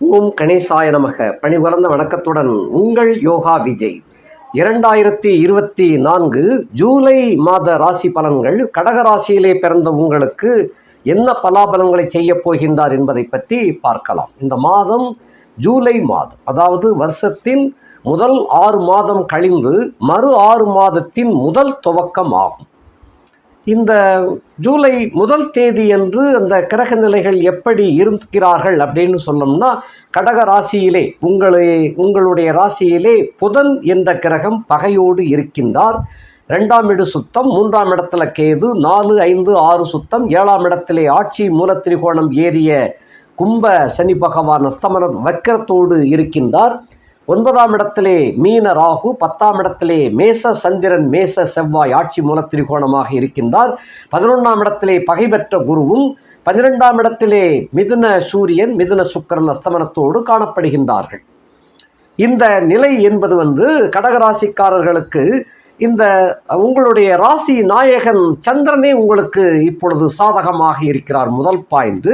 ஓம் கணேசாய நமக. பணிவளர்ந்த வணக்கத்துடன் உங்கள் யோகா விஜய். இரண்டாயிரத்தி இருபத்தி நான்கு ஜூலை மாத ராசி பலன்கள் கடக ராசியிலே பிறந்த உங்களுக்கு என்ன பலாபலன்களை செய்யப் போகின்றார் என்பதை பற்றி பார்க்கலாம். இந்த மாதம் ஜூலை மாதம் அதாவது வருஷத்தின் முதல் ஆறு மாதம் கழிந்து மறு ஆறு மாதத்தின் முதல் துவக்கம் ஆகும் இந்த ஜூலை முதல் தேதி என்று அந்த கிரக நிலைகள் எப்படி இருக்கிறார்கள் அப்படின்னு சொன்னோம்னா கடக ராசியிலே உங்களை உங்களுடைய ராசியிலே புதன் என்ற கிரகம் பகையோடு இருக்கின்றார். ரெண்டாம் இடு சுத்தம் மூன்றாம் இடத்துல கேது நாலு ஐந்து ஆறு சுத்தம் ஏழாம் இடத்திலே ஆட்சி மூலத்திரிகோணம் ஏறிய கும்ப சனி பகவான் அஸ்தமன வக்கரத்தோடு இருக்கின்றார். ஒன்பதாம் இடத்திலே மீன ராகு பத்தாம் இடத்திலே மேச சந்திரன் மேச செவ்வாய் ஆட்சி மூல திரிகோணமாக இருக்கின்றார். பதினொன்றாம் இடத்திலே பகைபெற்ற குருவும் பன்னிரெண்டாம் இடத்திலே மிதுன சூரியன் மிதுன சுக்கரன் அஸ்தமனத்தோடு காணப்படுகின்றார்கள். இந்த நிலை என்பது வந்து கடகராசிக்காரர்களுக்கு இந்த உங்களுடைய ராசி நாயகன் சந்திரனே உங்களுக்கு இப்பொழுது சாதகமாக இருக்கிறார். முதல் பாயிண்ட்.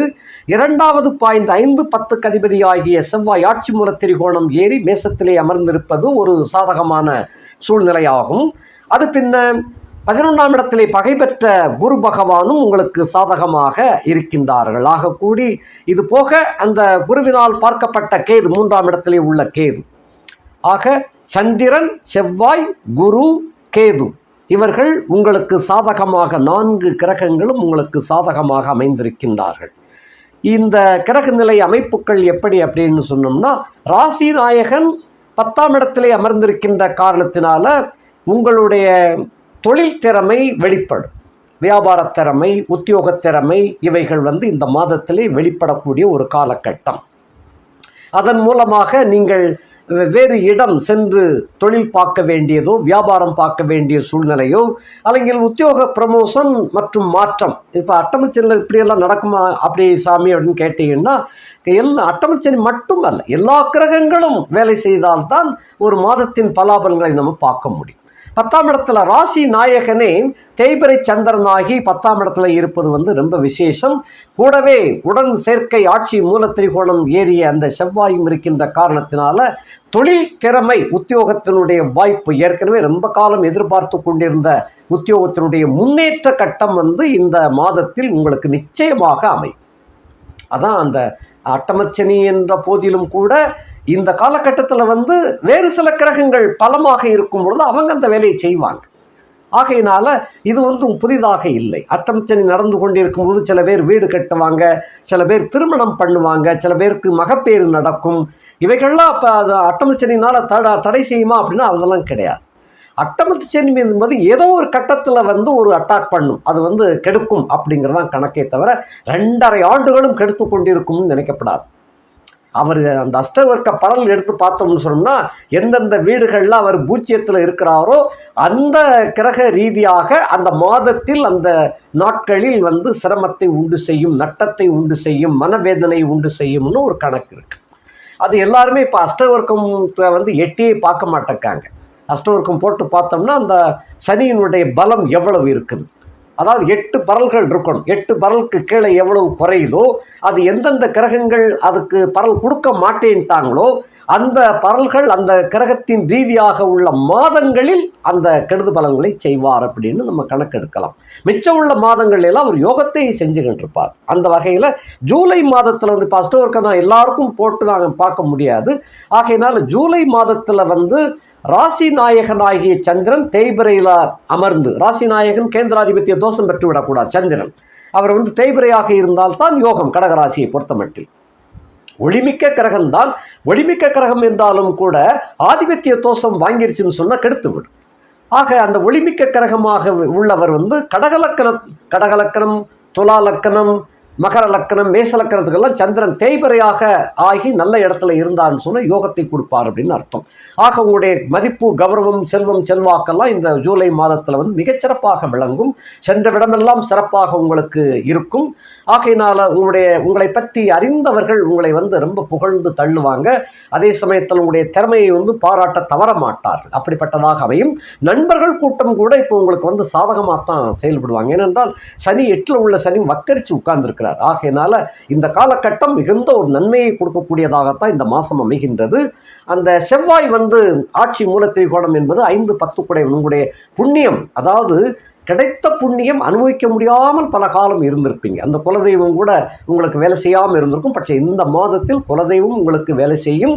இரண்டாவது பாயிண்ட் ஐந்து பத்து கதிபதி ஆகிய செவ்வாய் ஆட்சி மூல திரிகோணம் ஏறி மேசத்திலே அமர்ந்திருப்பது ஒரு சாதகமான சூழ்நிலையாகும். அது பின்ன பதினொன்றாம் இடத்திலே பகை பெற்ற குரு பகவானும் உங்களுக்கு சாதகமாக இருக்கின்றார்கள். ஆக கூடி இது போக அந்த குருவினால் பார்க்கப்பட்ட கேது மூன்றாம் இடத்திலே உள்ள கேது. ஆக சந்திரன் செவ்வாய் குரு கேது. இவர்கள் உங்களுக்கு சாதகமாக நான்கு கிரகங்களும் உங்களுக்கு சாதகமாக அமைந்திருக்கின்றார்கள். இந்த கிரக நிலை அமைப்புகள் எப்படி அப்படின்னு சொன்னோம்னா ராசி நாயகன் பத்தாம் இடத்திலே அமர்ந்திருக்கின்ற காரணத்தினால உங்களுடைய தொழில் திறமை வெளிப்படும். வியாபார திறமை உத்தியோக திறமை இவைகள் வந்து இந்த மாதத்திலே வெளிப்படக்கூடிய ஒரு காலகட்டம். அதன் மூலமாக நீங்கள் வேறு இடம் சென்று தொழில் பார்க்க வேண்டியதோ வியாபாரம் பார்க்க வேண்டிய சூழ்நிலையோ அல்லங்க உத்தியோக ப்ரமோஷன் மற்றும் மாற்றம். இப்போ அட்டமச்சனில் இப்படியெல்லாம் நடக்குமா அப்படி சாமி அப்படின்னு கேட்டிங்கன்னா எல்லா அட்டமச்சனி அல்ல எல்லா கிரகங்களும் வேலை செய்தால்தான் ஒரு மாதத்தின் பலாபலங்களை நம்ம பார்க்க முடியும். பத்தாம் இடத்துல ராசி நாயகனே தேய்பிரை சந்திரனாகி பத்தாம் இடத்துல இருப்பது வந்து ரொம்ப விசேஷம். கூடவே உடன் சேர்க்கை ஆட்சி மூலத்திரிகோணம் ஏறிய அந்த செவ்வாயும் இருக்கின்ற காரணத்தினால தொழில் திறமை உத்தியோகத்தினுடைய வாய்ப்பு ஏற்கனவே ரொம்ப காலம் எதிர்பார்த்து கொண்டிருந்த உத்தியோகத்தினுடைய முன்னேற்ற கட்டம் வந்து இந்த மாதத்தில் உங்களுக்கு நிச்சயமாக அமையும். அதான் அந்த அட்டமச்சனி என்ற போதிலும் கூட இந்த காலகட்டத்தில் வந்து வேறு சில கிரகங்கள் பலமாக இருக்கும் பொழுது அவங்க அந்த வேலையை செய்வாங்க. ஆகையினால இது ஒன்றும் புதிதாக இல்லை. அட்டமச்சனி நடந்து கொண்டிருக்கும் போது சில பேர் வீடு கட்டுவாங்க சில பேர் திருமணம் பண்ணுவாங்க சில பேருக்கு மகப்பேறு நடக்கும். இவைகள்லாம் அப்போ அது அட்டமச்சனினால் தட தடை செய்யுமா அப்படின்னா அதெல்லாம் கிடையாது. அட்டமத்து சனி என்பது ஏதோ ஒரு கட்டத்தில் வந்து ஒரு அட்டாக் பண்ணும். அது வந்து கெடுக்கும் அப்படிங்கிறதான் கணக்கே தவிர ரெண்டரை ஆண்டுகளும் கெடுத்து கொண்டிருக்கும்னு நினைக்கப்படாது. அவர் அந்த அஷ்டவர்க்க பலன் எடுத்து பார்த்தோம்னு சொன்னோம்னா எந்தெந்த வீடுகளில் அவர் பூச்சியத்தில் இருக்கிறாரோ அந்த கிரக ரீதியாக அந்த மாதத்தில் அந்த நாட்களில் வந்து சிரமத்தை உண்டு செய்யும் நட்டத்தை உண்டு செய்யும் மனவேதனை உண்டு செய்யும்னு ஒரு கணக்கு இருக்கு. அது எல்லாருமே இப்போ அஷ்டவர்க்கம் வந்து எட்டியே பார்க்க மாட்டேக்காங்க. அஷ்டவர்க்கம் போட்டு பார்த்தோம்னா அந்த சனியினுடைய பலம் எவ்வளவு இருக்குது? அதாவது எட்டு பரல்கள் இருக்கணும். எட்டு பரலுக்கு கீழே எவ்வளவு குறையுதோ அது எந்தெந்த கிரகங்கள் அதுக்கு பரல் கொடுக்க மாட்டேன்ட்டாங்களோ அந்த பரல்கள் அந்த கிரகத்தின் ரீதியாக உள்ள மாதங்களில் அந்த கெடுது பலன்களை செய்வார் அப்படின்னு நம்ம கணக்கெடுக்கலாம். மிச்சம் உள்ள மாதங்கள் எல்லாம் அவர் யோகத்தை செஞ்சுக்கிட்டு இருப்பார். அந்த வகையில் ஜூலை மாதத்தில் வந்து இப்போ அஷ்டவர்க்கம் நான் எல்லாருக்கும் போட்டு நாங்கள் பார்க்க முடியாது. ஆகையினால ஜூலை மாதத்தில் வந்து ராசி நாயகனாகிய சந்திரன் தேய்பிரையில் அமர்ந்து ராசி நாயகன் கேந்திராதிபத்திய தோஷம் பெற்று விடக்கூடாது சந்திரன். அவர் வந்து தேய்பிரையாக இருந்தால்தான் யோகம் கடகராசியை பொறுத்தமட்டில் ஒளிமிக்க கிரகம்தான் ஒளிமிக்க கிரகம் என்றாலும் கூட ஆதிபத்திய தோஷம் வாங்கிருச்சுன்னு சொன்னால் கெடுத்து விடும் ஆக அந்த ஒளிமிக்க கிரகமாக உள்ளவர் வந்து கடகலக்கணம் கடகலக்கணம் துலாலக்கணம் மகர லக்கணம் மேச லக்கணத்துக்கெல்லாம் சந்திரன் தேய்பறையாக ஆகி நல்ல இடத்துல இருந்தான்னு சொன்னால் யோகத்தை கொடுப்பார் அப்படின்னு அர்த்தம். ஆக உங்களுடைய மதிப்பு கௌரவம் செல்வம் செல்வாக்கெல்லாம் இந்த ஜூலை மாதத்தில் வந்து மிகச்சிறப்பாக விளங்கும். சென்ற விடமெல்லாம் சிறப்பாக உங்களுக்கு இருக்கும். ஆகையினால் உங்களுடைய உங்களை பற்றி அறிந்தவர்கள் உங்களை வந்து ரொம்ப புகழ்ந்து தள்ளுவாங்க. அதே சமயத்தில் உங்களுடைய திறமையை வந்து பாராட்ட தவற மாட்டார்கள். அப்படிப்பட்டதாக அமையும். நண்பர்கள் கூட்டம் கூட இப்போ உங்களுக்கு வந்து சாதகமாக தான் செயல்படுவாங்க. ஏனென்றால் சனி எட்டில் உள்ள சனி வக்கரித்து உட்கார்ந்துருக்கிறார். இருக்கிறார் ஆகையினால இந்த காலகட்டம் மிகுந்த ஒரு நன்மையை கொடுக்கக்கூடியதாகத்தான் இந்த மாதம் அமைகின்றது. அந்த செவ்வாய் வந்து ஆட்சி மூலத்திரிகோணம் என்பது ஐந்து பத்து குடை உங்களுடைய புண்ணியம். அதாவது கிடைத்த புண்ணியம் அனுபவிக்க முடியாமல் பல காலம் இருந்திருப்பீங்க. அந்த குலதெய்வம் கூட உங்களுக்கு வேலை செய்யாமல் இருந்திருக்கும். பட்சே இந்த மாதத்தில் குலதெய்வம் உங்களுக்கு வேலை செய்யும்.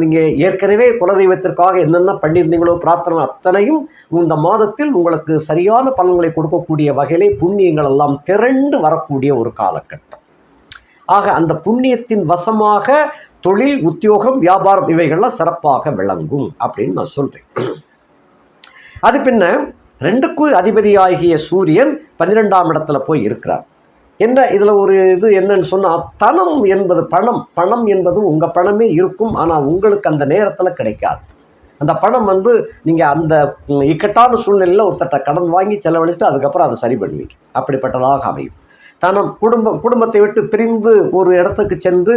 நீங்கள் ஏற்கனவே குலதெய்வத்திற்காக என்னென்ன பண்ணியிருந்தீங்களோ பிரார்த்தனை அத்தனையும் இந்த மாதத்தில் உங்களுக்கு சரியான பலன்களை கொடுக்கக்கூடிய வகையிலே புண்ணியங்கள் எல்லாம் திரண்டு வரக்கூடிய ஒரு காலகட்டம். ஆக அந்த புண்ணியத்தின் வசமாக தொழில் உத்தியோகம் வியாபாரம் இவைகள்லாம் சிறப்பாக விளங்கும் அப்படின்னு நான் சொல்கிறேன் அது பின்ன ரெண்டுக்கு அதிபதியாகிய சூரியன் பன்னிரெண்டாம் இடத்துல போய் இருக்கிறார். என்ன இதில் ஒரு இது என்னன்னு சொன்னால் தனம் என்பது பணம். பணம் என்பது உங்கள் பணமே இருக்கும் ஆனால் உங்களுக்கு அந்த நேரத்தில் கிடைக்காது. அந்த பணம் வந்து நீங்கள் அந்த இக்கட்டான சூழ்நிலையில் ஒருத்தட்ட கடன் வாங்கி செலவழிச்சுட்டு அதுக்கப்புறம் அதை சரி பண்ணுவீங்க. அப்படிப்பட்டதாக அமையும். தனம் குடும்பம் குடும்பத்தை விட்டு பிரிந்து ஒரு இடத்துக்கு சென்று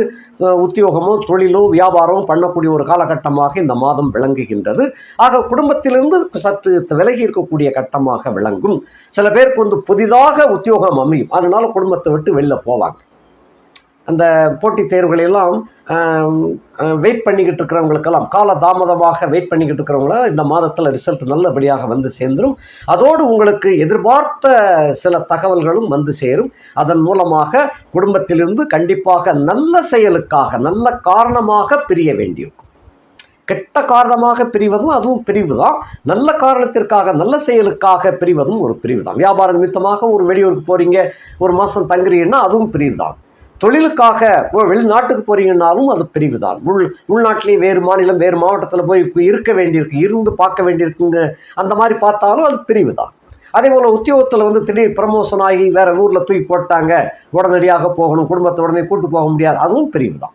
உத்தியோகமோ தொழிலோ வியாபாரமோ பண்ணக்கூடிய ஒரு காலகட்டமாக இந்த மாதம் விளங்குகின்றது. ஆக குடும்பத்திலிருந்து சற்று விலகி இருக்கக்கூடிய கட்டமாக விளங்கும். சில பேருக்கு வந்து புதிதாக உத்தியோகம் அமையும். அதனால குடும்பத்தை விட்டு வெளில போவாங்க. அந்த போட்டித் தேர்வுகளெல்லாம் வெயிட் பண்ணிக்கிட்டு இருக்கிறவங்களுக்கெல்லாம் கால தாமதமாக வெயிட் பண்ணிக்கிட்டு இருக்கிறவங்கள இந்த மாதத்தில் ரிசல்ட் நல்லபடியாக வந்து சேர்ந்துடும் அதோடு உங்களுக்கு எதிர்பார்த்த சில தகவல்களும் வந்து சேரும். அதன் மூலமாக குடும்பத்திலிருந்து கண்டிப்பாக நல்ல செயலுக்காக நல்ல காரணமாக பிரிய வேண்டியிருக்கும். கெட்ட காரணமாக பிரிவதும் அதுவும் பிரிவு தான் நல்ல காரணத்திற்காக நல்ல செயலுக்காக பிரிவதும் ஒரு பிரிவு தான் வியாபார நிமித்தமாக ஒரு வெளியூருக்கு போகிறீங்க ஒரு மாதம் தங்குறீங்கன்னா அதுவும் பிரிவு தான் தொழிலுக்காக வெளிநாட்டுக்கு போறீங்கன்னாலும் அது பிரிவு தான் உள் உள்நாட்டிலேயே வேறு மாநிலம் வேறு மாவட்டத்தில் போய் இருக்க வேண்டியிருக்கு இருந்து பார்க்க வேண்டியிருக்குங்க. அந்த மாதிரி பார்த்தாலும் அது பிரிவு தான் அதே போல் உத்தியோகத்தில் வந்து திடீர் ப்ரமோஷன் ஆகி வேறு ஊரில் தூக்கி போட்டாங்க. உடனடியாக போகணும் குடும்பத்தை உடனே கூட்டு போக முடியாது. அதுவும் பிரிவு தான்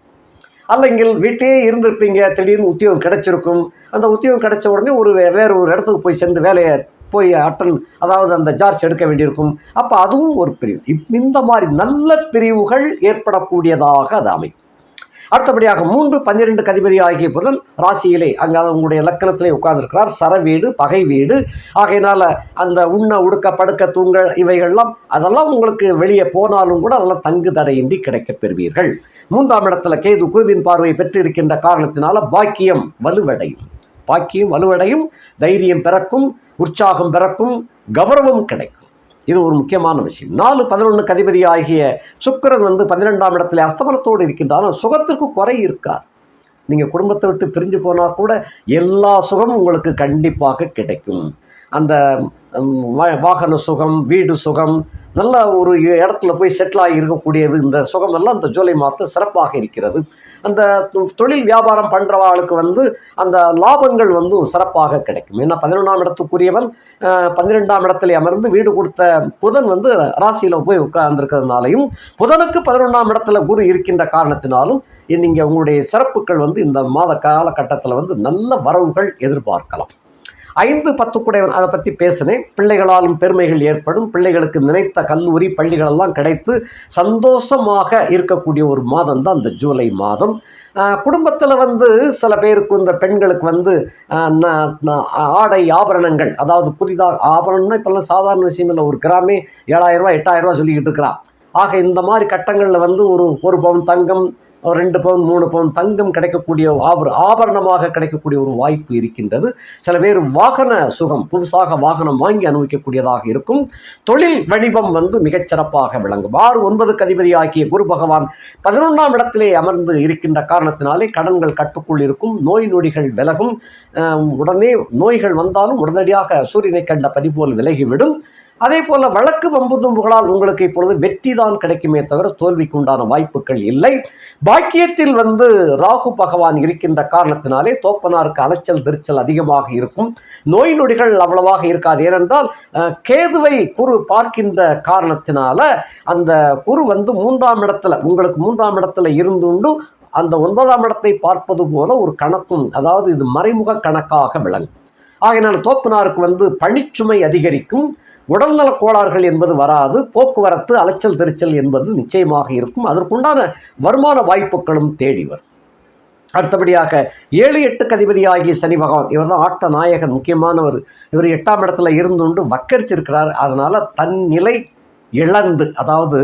அல்லங்கில் வீட்டிலே இருந்திருப்பீங்க திடீர்னு உத்தியோகம் கிடைச்சிருக்கும். அந்த உத்தியோகம் கிடைச்ச உடனே ஒரு வே- ஒரு இடத்துக்கு போய் சென்று வேலையை போய் அட்டன் அதாவது அந்த ஜார்ஜ் எடுக்க வேண்டியிருக்கும். அப்போ அதுவும் ஒரு பிரிவு. இப்- இந்த மாதிரி நல்ல பிரிவுகள் ஏற்படக்கூடியதாக அது அமையும். அடுத்தபடியாக மூன்று பன்னிரெண்டு கதிபதி ஆகிய புதன் ராசியிலே அங்கே உங்களுடைய லக்கணத்திலே உட்கார்ந்துருக்கிறார். சரவீடு பகை வீடு ஆகையினால் அந்த உண்ண உடுக்க படுக்க தூங்க இவைகள்லாம் அதெல்லாம் உங்களுக்கு வெளியே போனாலும் கூட அதெல்லாம் தங்கு தடையின்றி கிடைக்கப் பெறுவீர்கள். மூன்றாம் இடத்துல கேது குருவின் பார்வையை பெற்றிருக்கின்ற காரணத்தினால பாக்கியம் வலுவடையும். பாக்கியம் வலுவடையும் தைரியம் பிறக்கும் உற்சாகம் பிறக்கும் கௌரவம் கிடைக்கும். இது ஒரு முக்கியமான விஷயம். நாலு பதினொன்று கதிபதி ஆகிய சுக்கரன் வந்து பன்னிரெண்டாம் இடத்துல அஸ்தமனத்தோடு இருக்கின்றார். ஆனால் சுகத்திற்கு குறை இருக்காது நீங்கள் குடும்பத்தை விட்டு பிரிஞ்சு போனால் கூட எல்லா சுகமும் உங்களுக்கு கண்டிப்பாக கிடைக்கும். அந்த வா- வாகன சுகம் வீடு சுகம் நல்ல ஒரு இடத்துல போய் செட்டில் ஆகி இருக்கக்கூடியது இந்த சுகமெல்லாம் இந்த ஜூலை மாதம் சிறப்பாக இருக்கிறது. அந்த தொழில் வியாபாரம் பண்ணுறவர்களுக்கு வந்து அந்த லாபங்கள் வந்து சிறப்பாக கிடைக்கும். ஏன்னா பதினொன்றாம் இடத்துக்குரியவன் பன்னிரெண்டாம் இடத்துல அமர்ந்து வீடு கொடுத்த புதன் வந்து ராசியில் போய் உட்கார்ந்துருக்கிறதுனாலையும் புதனுக்கு பதினொன்றாம் இடத்துல குரு இருக்கின்ற காரணத்தினாலும் நீங்கள் உங்களுடைய சிறப்புகள் வந்து இந்த மாத காலகட்டத்தில் வந்து நல்ல வரவுகள் எதிர்பார்க்கலாம். ஐந்து பத்து கூட அதை பற்றி பேசினேன். பிள்ளைகளாலும் பெருமைகள் ஏற்படும். பிள்ளைகளுக்கு நினைத்த கல்லூரி பள்ளிகளெல்லாம் கிடைத்து சந்தோஷமாக இருக்கக்கூடிய ஒரு மாதம் தான் இந்த ஜூலை மாதம். குடும்பத்தில் வந்து சில பேருக்கு இந்த பெண்களுக்கு வந்து ந- ஆடை ஆபரணங்கள் அதாவது புதிதாக ஆபரணம்னா இப்போல்லாம் சாதாரண விஷயம் இல்லை. ஒரு கிராமே ஏழாயிரம் ரூபாய் எட்டாயிரம் ரூபாய் சொல்லிக்கிட்டு இருக்கிறான். ஆக இந்த மாதிரி கட்டங்களில் வந்து ஒரு ஒரு பவுன் தங்கம் ரெண்டு பவுன் மூணு பவுன் தங்கம் கிடைக்கக்கூடிய ஆபர் ஆபரணமாக கிடைக்கக்கூடிய ஒரு வாய்ப்பு இருக்கின்றது. சில பேர் வாகன சுகம் புதுசாக வாகனம் வாங்கி அனுபவிக்கக்கூடியதாக இருக்கும். தொழில் வணிபம் வந்து மிகச்சிறப்பாக விளங்கும். ஆறு ஒன்பதுக்கு அதிபதி ஆகிய குரு பகவான் பதினொன்றாம் இடத்திலே அமர்ந்து இருக்கின்ற காரணத்தினாலே கடன்கள் கட்டுக்குள் இருக்கும். நோய் நொடிகள் விலகும். உடனே நோய்கள் வந்தாலும் உடனடியாக சூரியனை கண்ட பதிபோல் விலகிவிடும். அதே போல வழக்கு வம்புதும்புகளால் உங்களுக்கு இப்பொழுது வெற்றி தான் கிடைக்குமே தவிர தோல்விக்கு உண்டான வாய்ப்புகள் இல்லை. பாக்கியத்தில் வந்து ராகு பகவான் இருக்கின்ற காரணத்தினாலே தோப்பனாருக்கு அலைச்சல் திருச்சல் அதிகமாக இருக்கும். நோய் நொடிகள் அவ்வளவாக இருக்காது. ஏனென்றால் கேதுவை குரு பார்க்கின்ற காரணத்தினால அந்த குரு வந்து மூன்றாம் இடத்துல உங்களுக்கு மூன்றாம் இடத்துல இருந்துண்டு அந்த ஒன்பதாம் இடத்தை பார்ப்பது போல ஒரு கணக்கும் அதாவது இது மறைமுக கணக்காக விளங்கும். ஆகையினால் தோப்பனாருக்கு வந்து பணிச்சுமை அதிகரிக்கும். உடல்நல கோளாறுகள் என்பது வராது போக்குவரத்து அலைச்சல் திருச்சல் என்பது நிச்சயமாக இருக்கும். அதற்குண்டான வருமான வாய்ப்புகளும் தேடி வரும். அடுத்தபடியாக ஏழு எட்டுக்கு அதிபதியாகிய சனி பகவான் இவர் தான் ஆட்ட நாயகன் முக்கியமானவர். இவர் எட்டாம் இடத்துல இருந்துண்டு வக்கரிச்சிருக்கிறார். அதனால் தன் நிலை இழந்து அதாவது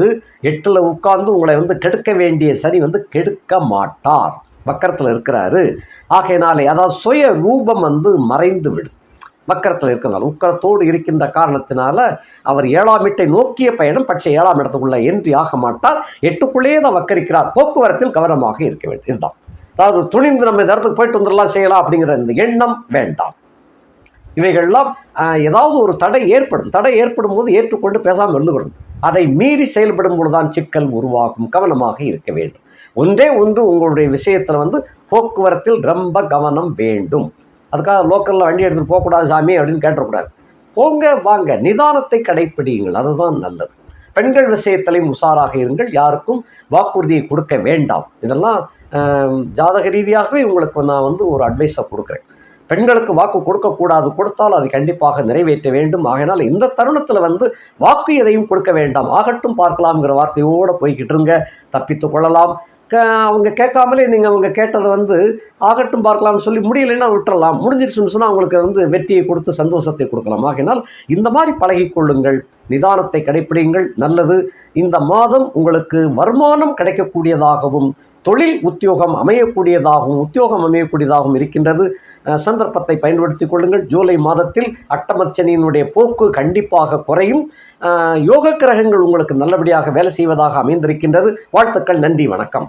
எட்டில் உட்கார்ந்து உங்களை வந்து கெடுக்க வேண்டிய சனி வந்து கெடுக்க மாட்டார். வக்கரத்தில் இருக்கிறாரு. ஆகையினாலே அதாவது சுய ரூபம் வந்து மறைந்து விடும் வக்கரத்தில் இருக்கிறதால உக்கரத்தோடு இருக்கின்ற காரணத்தினால அவர் ஏழாம் வீட்டை நோக்கிய பயணம் பட்சே ஏழாம் இடத்துக்குள்ள என்று ஆக மாட்டார். எட்டுக்குள்ளேயே தான் வக்கரிக்கிறார். போக்குவரத்தில் கவனமாக இருக்க வேண்டும். இதுதான். அதாவது துணிந்து நம்ம இந்த இடத்துக்கு போயிட்டு வந்துடலாம் செய்யலாம் அப்படிங்கிற இந்த எண்ணம் வேண்டாம். இவைகள்லாம் ஏதாவது ஒரு தடை ஏற்படும். தடை ஏற்படும் போது ஏற்றுக்கொண்டு பேசாமல் இருந்துவிடும் அதை மீறி செயல்படும் பொழுதுதான் சிக்கல் உருவாகும். கவனமாக இருக்க வேண்டும். ஒன்றே ஒன்று உங்களுடைய விஷயத்தில் வந்து போக்குவரத்தில் ரொம்ப கவனம் வேண்டும். அதுக்காக லோக்கலில் வண்டி எடுத்துகிட்டு போகக்கூடாது சாமி அப்படின்னு கேட்டக்கூடாது போங்க வாங்க. நிதானத்தை கடைப்பிடியுங்கள். அதுதான் நல்லது. பெண்கள் விஷயத்திலையும் உஷாராக இருங்கள். யாருக்கும் வாக்குறுதியை கொடுக்க வேண்டாம். இதெல்லாம் ஜாதக ரீதியாகவே உங்களுக்கு நான் வந்து ஒரு அட்வைஸை கொடுக்குறேன். பெண்களுக்கு வாக்கு கொடுக்கக்கூடாது. கொடுத்தால் அது கண்டிப்பாக நிறைவேற்ற வேண்டும். ஆகையினால் இந்த தருணத்தில் வந்து வாக்கு எதையும் கொடுக்க வேண்டாம். ஆகட்டும் பார்க்கலாம்ங்கிற வார்த்தையோடு போய்கிட்டு இருங்க. தப்பித்து கொள்ளலாம். அவங்க கேட்காமலே நீங்கள் அவங்க கேட்டதை வந்து ஆகட்டும் பார்க்கலாம்னு சொல்லி முடியலைன்னா விட்டுறலாம். முடிஞ்சிருச்சுன்னு சொன்னால் அவங்களுக்கு வந்து வெற்றியை கொடுத்து சந்தோஷத்தை கொடுக்கலாம். ஆகினால் இந்த மாதிரி பழகிக்கொள்ளுங்கள் நிதானத்தை கடைப்பிடியுங்கள். நல்லது. இந்த மாதம் உங்களுக்கு வருமானம் கிடைக்கக்கூடியதாகவும் தொழில் உத்தியோகம் அமையக்கூடியதாகவும் உத்தியோகம் அமையக்கூடியதாகவும் இருக்கின்றது. சந்தர்ப்பத்தை பயன்படுத்திக் கொள்ளுங்கள். ஜூலை மாதத்தில் அட்டமர்ச்சனியினுடைய போக்கு கண்டிப்பாக குறையும். யோக கிரகங்கள் உங்களுக்கு நல்லபடியாக வேலை செய்வதாக அமைந்திருக்கின்றது. வாழ்த்துக்கள் நன்றி வணக்கம்.